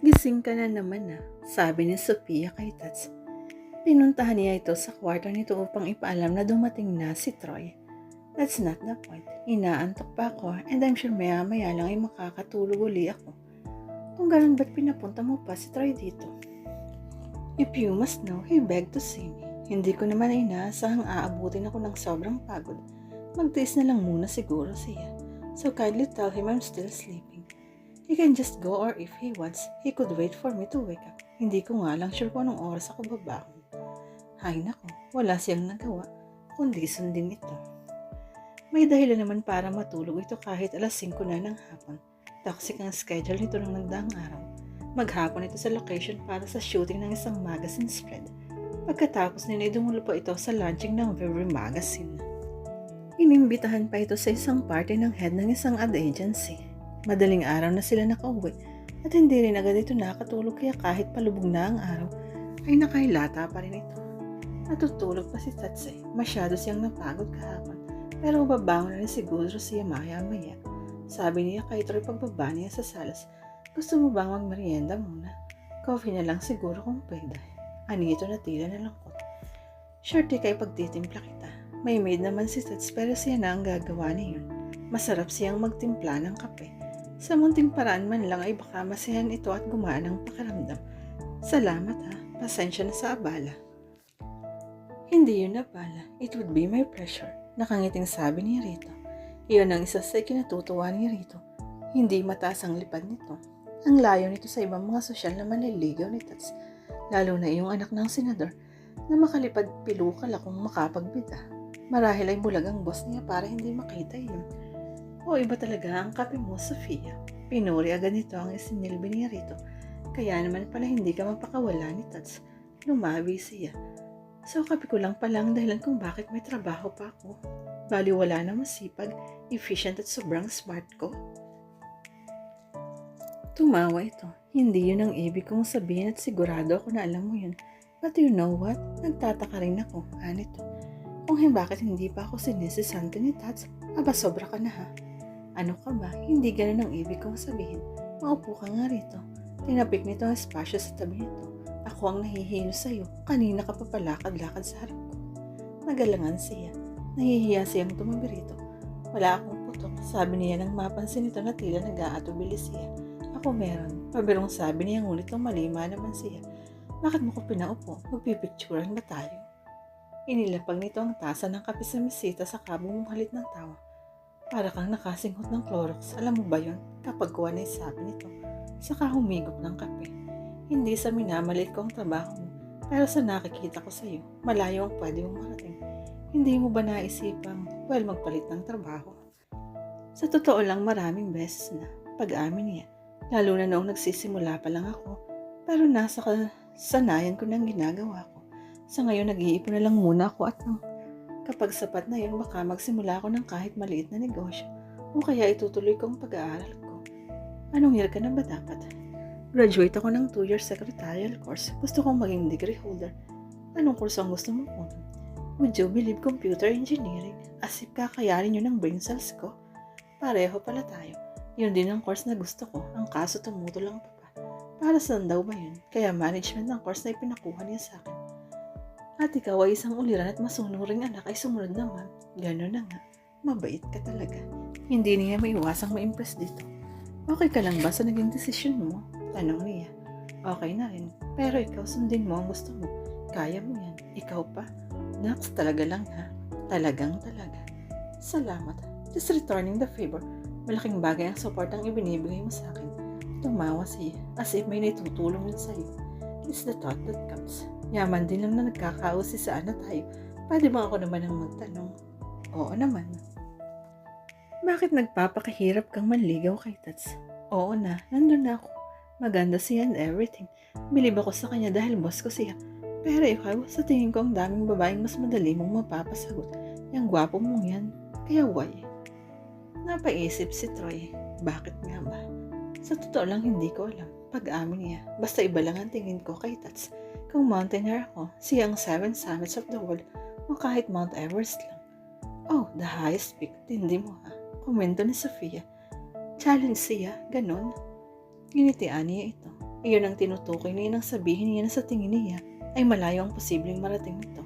Gising ka na naman ah, sabi ni Sophia kay Tats. Pinuntahan niya ito sa kwarto nito upang ipaalam na dumating na si Troy. That's not the point. Inaantok pa ako and I'm sure maya maya lang ay makakatulog uli ako. Kung ganun ba't pinapunta mo pa si Troy dito? If you must know, he begged to see me. Hindi ko naman ay inaasahang aabutin ako ng sobrang pagod. Magtiis na lang muna siguro siya. So kindly tell him I'm still sleeping. He can just go or if he wants, he could wait for me to wake up. Hindi ko nga lang sure kung anong oras ako babangon. Hay nako, wala siyang nagawa, kundi sundin ito. May dahilan naman para matulog ito kahit alas 5 na ng hapon. Toxic ang schedule nito ng nagdaang araw. Maghapon ito sa location para sa shooting ng isang magazine spread. Pagkatapos nila dumulo pa ito sa launching ng Viver Magazine. Inimbitahan pa ito sa isang party ng head ng isang ad agency. Madaling araw na sila nakauwi at hindi rin agad ito nakatulog kaya kahit palubog na ang araw ay nakahilata pa rin ito. Natutulog pa si Tatsay. Masyado siyang napagod kahapon pero babangon na rin siguro siya maya-maya. Sabi niya kay Troy pagbaba niya sa salas, gusto mo bang magmerienda muna? Coffee na lang siguro kung pwede. Anito na tila na langkot. Sure di kay pagtitimpla kita. May maid naman si Tats pero siya na ang gagawa niyon. Masarap siyang magtimpla ng kape. Sa munting paraan man lang ay baka masihan ito at gumaan ang pakiramdam. Salamat ha, pasensya na sa abala. Hindi yun abala, it would be my pleasure. Nakangiting sabi ni Rito. Iyon ang isa sa kinatutuwa ni Rito. Hindi mataas ang lipad nito. Ang layo nito sa ibang mga sosyal na manliligaw ni Tats, lalo na yung anak ng senador na makalipad pilukal akong makapagbida. Marahil ay bulag ang boss niya para hindi makita yun. O iba talaga ang kape mo, Sofia. Pinuri agad nito ang isinilbi ni Rito. Kaya naman pala hindi ka mapakawala ni Tats. Lumabi siya. So kape ko lang pala ang dahilan kung bakit may trabaho pa ako. Bali wala na masipag, efficient at sobrang smart ko. Tumawa ito. Hindi yun ang ibig kong sabihin at sigurado ako na alam mo yun. But you know what? Nagtataka rin ako. Anito. Kung bakit hindi pa ako sinisisante ni Tats, aba sobra ka na ha. Ano ka ba? Hindi ganun ang ibig kong sabihin. Maupo ka nga rito. Tinapik nito ang espasyo sa tabi nito. Ako ang nahihilo sa'yo. Kanina ka pa palakad-lakad sa harap ko. Nagalangan siya. Nahihiya siyang tumabi rito. Wala akong putok. Sabi niya nang mapansin nito na tila nag-aatubili siya. Ako meron. Pabirong sabi niya ngunit nung malima naman siya. Bakit mo ko pinaupo? Magpipicturan ba tayo? Inilapag nito ang tasa ng kape sa mesita sa kabong halit ng tawa. Para kang nakasinghot ng Clorox. Alam mo ba yon? Kapag kuha na sabi nito. Saka humigop ng kape. Hindi sa minamalit ko ang trabaho mo. Pero sa nakikita ko sa iyo, malayo ang pwede mong marating. Hindi mo ba naisipang, well, magpalit ng trabaho? Sa totoo lang maraming beses na pag-amin niya. Lalo na noong nagsisimula pa lang ako. Pero nasa kasanayan ko ng ginagawa ko. Sa ngayon, nag-iipon na lang muna ako at nang kapag sapat na yun, baka magsimula ako ng kahit maliit na negosyo o kaya itutuloy ko ang pag-aaral ko. Anong year ka na ba dapat? Graduate ako ng 2 years secretarial course. Gusto kong maging degree holder. Anong kurso ang gusto mo kunin? Would you believe computer engineering? As if kakayanin yun ng brain cells ko. Pareho pala tayo. Yun din ang course na gusto ko. Ang kaso tumuto lang pa pa. Para saan daw ba yun? Kaya management ng course na ipinakuha niya sa akin. At ikaw ay isang uliran at masunuring anak ay sumunod naman. Gano'n na nga. Mabait ka talaga. Hindi niya maiwasang ma-impress dito. Okay ka lang ba sa naging desisyon mo? Tanong niya. Okay na rin. Pero ikaw sundin mo ang gusto mo. Kaya mo yan. Ikaw pa. Nax talaga lang ha. Talagang talaga. Salamat. Just returning the favor. Malaking bagay ang support ang ibinibigay mo sa akin. Tumawa siya as if may naitutulong yun sa'yo. It's the thought that counts. Yaman din lang na nagkakausi saan na tayo. Pwede ba ako naman ang magtanong? Oo naman. Bakit nagpapakahirap kang manligaw kay Tats? Oo na, nandun na ako. Maganda siya and everything. Bilib ako sa kanya dahil boss ko siya. Pero ikaw, sa tingin ko ang daming babaeng mas madali mong mapapasagot. Yang gwapo mong yan. Kaya why? Napaisip si Troy. Bakit nga ba? Sa totoo lang hindi ko alam. Pag-amin niya. Basta iba lang ang tingin ko kay Tats. Kung mountaineer ako, siya ang seven summits of the world o kahit Mount Everest lang. Oh, the highest peak. Tindi mo ha. Komento ni Sofia. Challenge siya, ganon. Ginitian niya ito. Iyon ang tinutukoy niya nang sabihin niya na sa tingin niya ay malayo ang posibleng marating nito.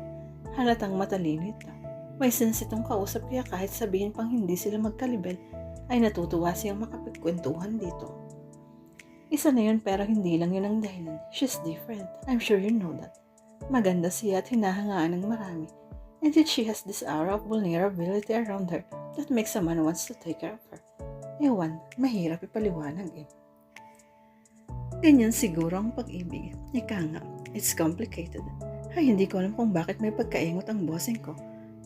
Halatang matalino ito. May sense itong kausap kaya kahit sabihin pang hindi sila magkalibel, ay natutuwa siyang makapagkwentuhan dito. Isa na yun pero hindi lang yun ang dahilan. She's different. I'm sure you know that. Maganda siya at hinahangaan ng marami. And yet she has this aura of vulnerability around her that makes man wants to take care of her. Ewan, mahirap ipaliwanag eh. Ganyan siguro ang pag-ibig. Ika nga, it's complicated. Ay, hindi ko alam kung bakit may pagkaingot ang bossing ko.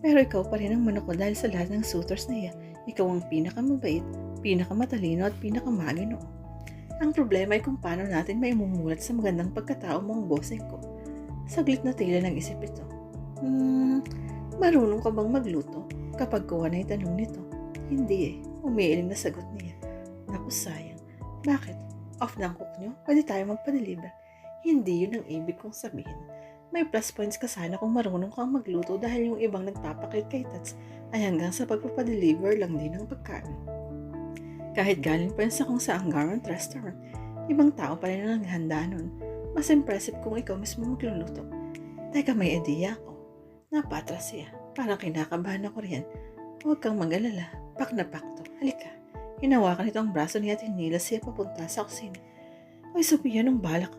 Pero ikaw pa rin ang manok dahil sa lahat ng suitors niya. Ikaw ang pinakamabait, pinakamatalino at pinakamalino. Ang problema ay kung paano natin maimumulat sa magandang pagkatao mo ang bossing ko. Saglit na tila ng isip ito. Hmm, marunong ka bang magluto? Kapag kuha na itanong nito. Hindi eh, umiiling na sagot niya. Naku sayang. Bakit? Off na ang cook nyo? Pwede tayo magpa-deliver. Hindi yun ang ibig kong sabihin. May plus points ka sana kung marunong kang magluto dahil yung ibang nagpapakit kay Tats ay hanggang sa pagpapadeliver lang din ng pagkain. Kahit galing pa yun sa kung saang garment restaurant, ibang tao pa rin ang naghanda nun. Mas impressive kung ikaw mismo magluluto. Teka, may ideya ako. Napatras siya. Parang kinakabahan ako riyan. Huwag kang mag-alala. Pak na pak to. Halika. Hinawakan nito ang braso niya at hinila siya papunta sa kusina. Ay, Sophia, nung balak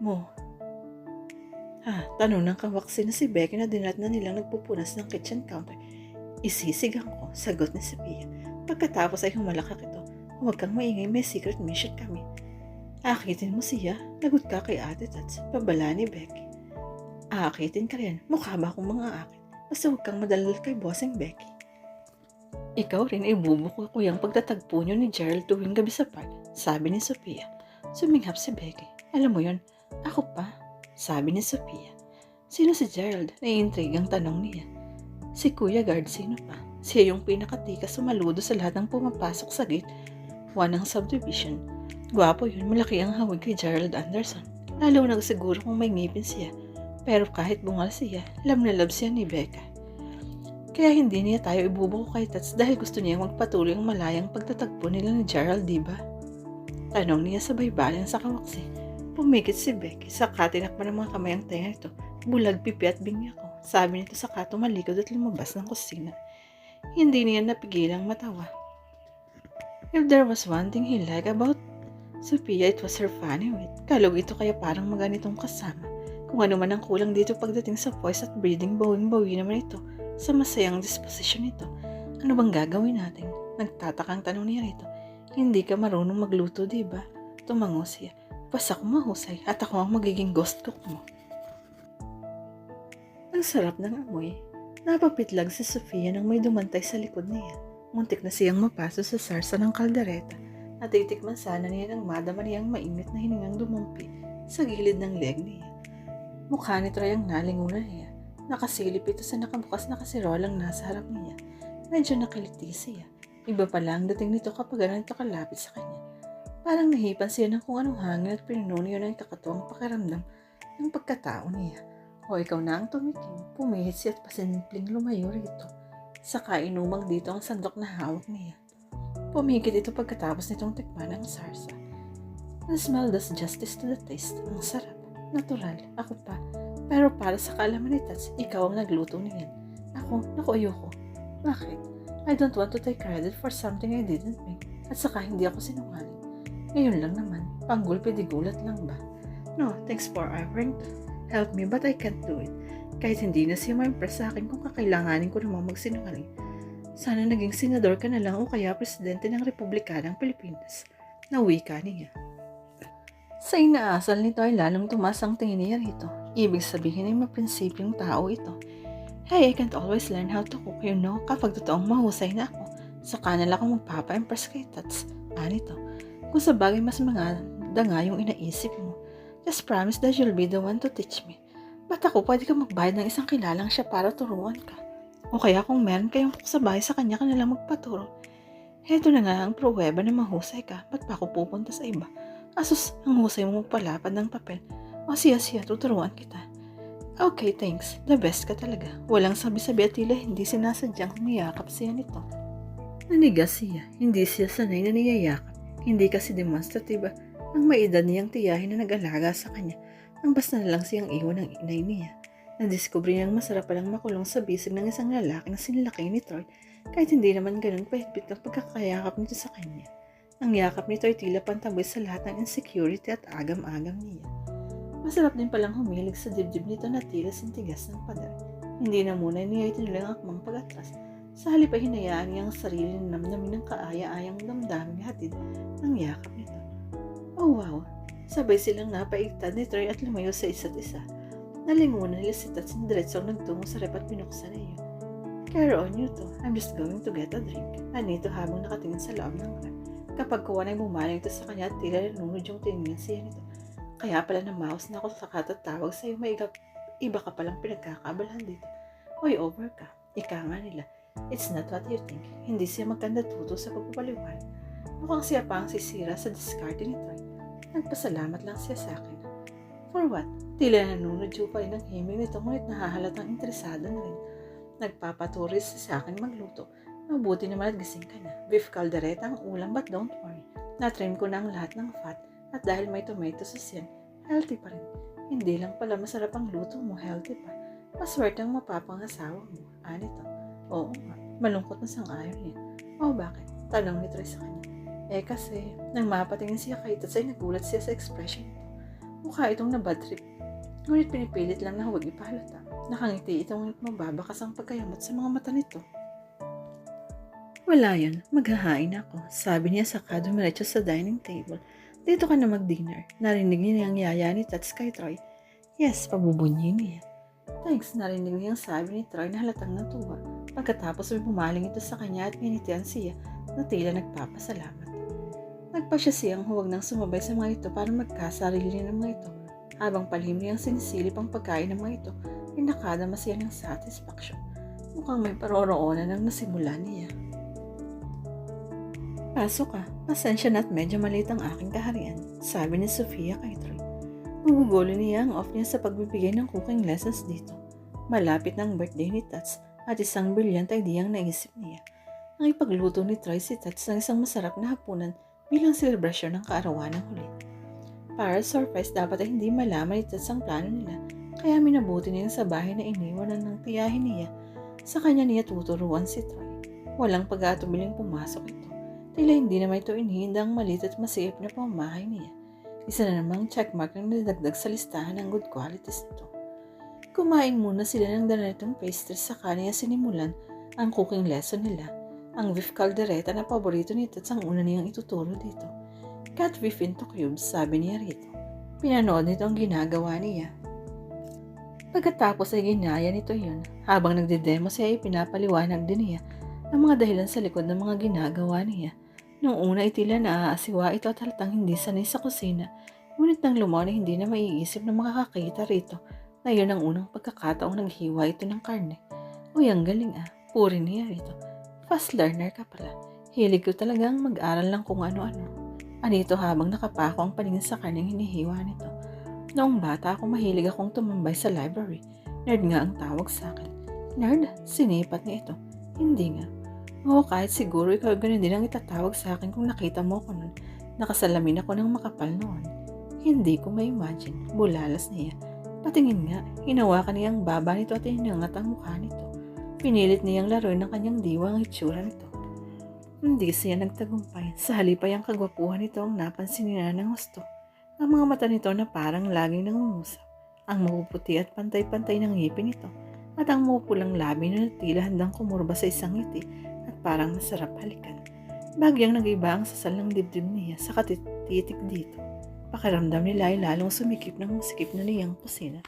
mo. Ha, tanong ng kawaksi na si Becky na dinat na nilang nagpupunas ng kitchen counter. Isisigang ko, sagot ni Sophia. Pagkatapos ay humalakak ito. Huwag kang maingay, may secret mission kami. Akitin mo siya, lagot ka kay ate Tats, pabala ni Becky. Aakitin ka rin, mukha ba akong mga akit? Basta huwag kang madalal kay bossing Becky. Ikaw rin ay bubuko ko yung pagtatagpo niyo ni Gerald tuwing gabi sa park, sabi ni Sophia. Suminghap si Becky. Alam mo yon, ako pa, sabi ni Sophia. Sino si Gerald? Naiintrigang tanong niya. Si Kuya Guard, sino pa? Siya yung pinakatikas sumaludo sa lahat ng pumapasok sa gate. One ng subdivision. Gwapo yun, malaki ang hawig kay Gerald Anderson. Lalo nagsiguro kung may ngipin siya. Pero kahit bungal siya, love na love siya ni Becca. Kaya hindi niya tayo ibubuko kay Tats dahil gusto niya magpatuloy ang malayang pagtatagpo nila ni Gerald, di ba? Tanong niya sabay balang sa kawaksi. Pumikit si Becky, saka tinakpan ng mga kamay ang tenga nito. Bulag, pipi at bingi ako. Sabi nito sa kato malikod at lumabas ng kusina. Hindi niya napigilang matawa. If there was one thing he liked about Sophia, it was her funny wit. Kalog ito kaya parang maganitong kasama. Kung ano man ang kulang dito pagdating sa voice at breathing, bawing-bawi naman ito sa masayang disposition nito. Ano bang gagawin natin? Nagtatakang tanong niya rito. Hindi ka marunong magluto, di ba? Tumango siya. Basta ako mahusay at ako ang magiging ghost cook mo. Ang sarap ng amoy. Napapitlag si Sofia nang may dumantay sa likod niya. Muntik na siyang mapaso sa sarsa ng kaldereta. Natitikman sana niya ng madama niyang mainit na hiningang dumumpi sa gilid ng leg niya. Mukha ni Troy ang nalingunan niya. Nakasilip ito sa nakabukas na kasirolang nasa harap niya. Medyo nakiliti siya. Iba pala ang dating nito kapag ganito kalapit sa kanya. Parang nahipan siya ng kung anong hangin at pinuno niya ng kakatuwang pakiramdam ng pagkatao niya. O ikaw na ang tumikim, pumihit siya at pasimpleng lumayo rito. Saka inumang dito ang sandok na hawak niya. Pumigit ito pagkatapos nitong tikman ang sarsa. The smell does justice to the taste. Ang sarap. Natural. Ako pa. Pero para sa kaalaman ni Tats, ikaw ang nagluto niyan. Ako, naku ayoko. Bakit? I don't want to take credit for something I didn't make. At saka hindi ako sinungaling. Ngayon lang naman, panggulpi di gulat lang ba? No, thanks for offering help me but I can't do it. Kahit hindi na siya ma-impress sa akin kung kakailanganin ko namang magsinungaling. Sana naging senador ka na lang o kaya presidente ng Republika ng Pilipinas. Nawi ka niya. Sa inaasal nito ay lalong tumas ang tingin niya rito. Ibig sabihin ay maprinsipyong tao ito. Hey, I can't always learn how to cook, you know, kapag totoong mahusay na ako. Sa kanal ako magpapa-impress kay Tats. Anito, kung sa bagay mas mga danga yung inaisip mo, just promise that you'll be the one to teach me. Ba't ako pwede ka magbayad ng isang kilalang siya para turuan ka? O kaya kung meron kayong cook sa kanya ka nalang magpaturo. Heto na nga ang pruweba na mahusay ka, ba't pa ako pupunta sa iba? Asus, ang husay mo magpalapad ng papel. O siya siya, tuturuan kita. Okay, thanks. The best ka talaga. Walang sabi-sabi at tila hindi sinasadyang humiyakap siya nito. Nanigas siya. Hindi siya sanay na niyayakap. Hindi kasi demonstrative ang may niyang tiyahin na nag-alaga sa kanya ang basta na lang siyang iwan ng inay niya. Nadiskubre niyang masarap palang makulong sa bisig ng isang lalaking sinilaki ni Troy kahit hindi naman ganun pahigpit ang pagkakayakap nito sa kanya. Ang yakap nito ay tila pantaboy sa lahat ng insecurity at agam-agam niya. Masarap din palang humilig sa dibdib nito na tila sintigas ng pader. Hindi na muna niya itinuloy ang akmang pag-atras. Sa halip ay hinayaan niya ang sarili na namnamin ng kaaya-ayang damdamin hatid ng yakap nito. Oh wow! Sabay silang napaigtad ni Troy at lumayo sa isa't isa. Nalingunan nila si Tats na diretsong nagtungo sa rep at binuksan na iyon. Carry on you to. I'm just going to get a drink. Anito habang nakatingin sa loob ng car. Kapag kuha na bumaling ito sa kanya at tila nanunod yung tingin siya nito. Kaya pala na mouse na ako sa katatawag sa iyo may iba, ka palang pinagkakabalahan dito. Oy, over ka. Ika nga nila. It's not what you think. Hindi siya magkanda tuto sa pagpapaliwan. Mukhang siya pa ang sisira sa diskarte ni Troy. Nagpasalamat lang siya sa akin. For what? Tila nanunod yung pa ng himig nito ngunit nahahalatang interesado na rin. Nagpapaturis sa akin magluto. Mabuti naman at gising ka na. Beef caldereta ang ulam but don't worry. Natrim ko na ang lahat ng fat at dahil may tomato sauce yan, healthy pa rin. Hindi lang pala masarap ang luto mo, healthy pa. Maswerte ang mapapangasawa mo. Anito. Oo nga. Malungkot na sang ayon yan. O bakit? Tanong ni Troy sa kanya. Eh kasi, nang mapatingin siya kay Tats ay nagulat siya sa expression. Mukha itong na bad trip. Ngunit pinipilit lang na huwag ipahalata. Nakangiti itong mababakas ang pagkayamot sa mga mata nito. Wala yan, maghahain ako. Sabi niya sa dumiretso sa dining table. Dito ka na mag-dinner. Narinig niya niyang yaya ni Tats kay Troy. Yes, pabubunyin niya. Thanks, narinig niyang sabi ni Troy na halatang natuwa. Pagkatapos ay bumaling ito sa kanya at pinitian siya na tila nagpapasalamat. Nagpa siya siyang huwag nang sumabay sa mga ito para magkasarili ng mga ito. Habang palihim niyang sinisilip ang pagkain ng mga ito, ay nakadama siya ng satisfaction. Mukhang may paroroonan ang nasimula niya. Pasok ka. Pasensya na at medyo maliit ang aking kaharian, sabi ni Sofia kay Troy. Magugulo niya ang off niya sa pagbibigay ng cooking lessons dito. Malapit ng birthday ni Tats at isang brilliant idea ang naisip niya. Ang ipagluto ni Troy si Tats ng isang masarap na hapunan bilang selebrasyon ng kaarawan ng huli. Para surprise, dapat ay hindi malaman Tats ang plano nila, kaya minabuti niya sa bahay na iniwanan ng tiyahin niya. Sa kanya niya tuturuan si Troy. Walang pag-atubiling pumasok ito. Tila hindi naman ito inihinda ang malit at masiip na pamamahay niya. Isa na namang checkmark na nadagdag sa listahan ng good qualities nito. Kumain muna sila ng danitong pastries sa kanya sinimulan ang cooking lesson nila. Ang beef caldereta na paborito ni Tats ang una niyang ituturo dito. Cut beef into cubes, sabi niya rito. Pinanood nito ang ginagawa niya. Pagkatapos ay ginaya nito yun. Habang nagde-demo siya ay pinapaliwanag din niya ang mga dahilan sa likod ng mga ginagawa niya. Noong una ay tila naaasiwa ito at halatang hindi sanay sa kusina. Ngunit nang lumaw na hindi na maiisip na makakakita rito na yun ang unang pagkakataong naghiwa ito ng karne. Uy, ang galing ah. Puri niya rito. Fast learner ka pala. Hilig ko talagang mag-aral lang kung ano-ano. Anito habang nakapako ang paningin sa karneng hinihiwa nito. Noong bata ako mahilig akong tumambay sa library. Nerd nga ang tawag sa akin. Nerd? Sinipat niya ito. Hindi nga. Oo, kahit siguro ikaw ganun din ang itatawag sa akin kung nakita mo ko nun. Nakasalamin ako ng makapal noon. Hindi ko ma-imagine. Bulalas niya. Patingin nga, hinawakan niya ang baba nito at hinangat ang mukha nito. Pinilit niyang laruin ng kanyang diwa ang itsura nito. Hindi siya nagtagumpay. Sa halip ay ang kagwapuhan nito ang napansin niya ng gusto. Ang mga mata nito na parang laging nangungusap. Ang mapuputi at pantay-pantay ng ngipin nito. At ang mapupulang labi na tila handang kumurba sa isang ngiti at parang masarap halikan. Bagyang nag-iba ang sasal ng dibdib niya sa katititik dito. Pakiramdam nila ay lalong sumikip ng sikip na niyang kusina.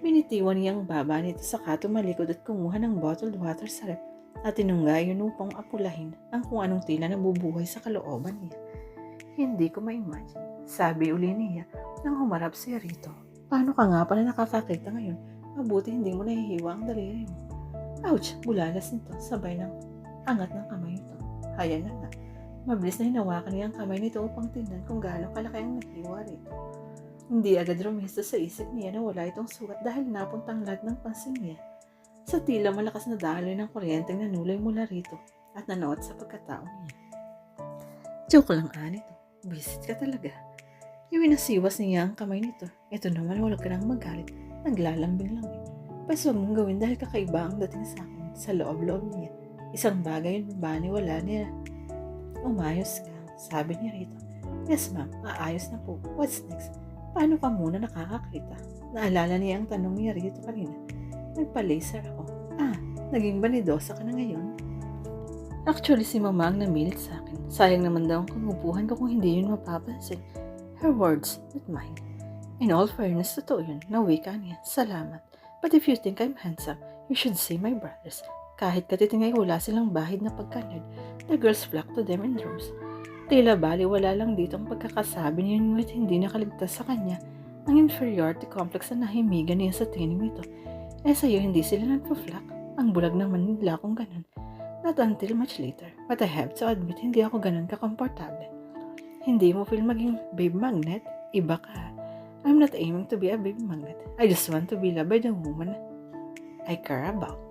Binitiwan niyang baba nito sa kato malikod at kumuha ng bottled water sa rep at tinungga yun upang apulahin ang kung anong tila nabubuhay sa kalooban niya. Hindi ko ma-imagine, sabi uli niya nang humarap siya rito. Paano ka nga pala nakakakita ngayon? Mabuti hindi mo nahihiwa ang daliri mo. Ouch! Bulalas nito, sabay ng angat ng kamay nito. Haya na nga. Mabilis na hinawakan niya ang kamay nito upang tingnan kung gaano kalaki ang naghiwa rito. Hindi agad rumista sa isip niya na wala itong sugat dahil napuntang lahat ng pansin niya. Sa tila malakas na daloy ng kuryenteng nanulay mula rito at nanood sa pagkatao niya. Joke lang, Anito. Visit ka talaga. Iwinasiwas niya ang kamay nito. Ito naman wala ka nang magalit. Naglalambing lang eh. Bas huwag mong gawin dahil kakaiba ang dating sa akin sa loob-loob niya. Isang bagay yun wala niya. Umayos ka, sabi niya rito. Yes ma'am, aayos na po. What's next? Paano ka muna nakakakita? Naalala niya ang tanong niya rito kanina. Nagpa-laser ako. Ah, naging banidosa ka na ngayon? Actually, si mama ang namilit sa akin. Sayang naman daw ang kagubuhan ko kung hindi yun mapapansin. Her words, not mine. In all fairness, totoo yun. Nawi ka niya. Salamat. But if you think I'm handsome, you should see my brothers. Kahit katitingay wala silang bahid na pagkanad, the girls flock to them in droves. Tila bali wala lang dito ang pagkakasabi niya ngunit hindi nakaligtas sa kanya ang inferiority complex na nahimigan niya sa tinig nito. Eh sa'yo hindi sila nagpa-flock. Ang bulag naman nila kung ganun. Not until much later. But I have to admit, hindi ako ganun kakomportable. Hindi mo feel maging babe magnet? Iba ka. I'm not aiming to be a babe magnet. I just want to be loved by the woman I care about.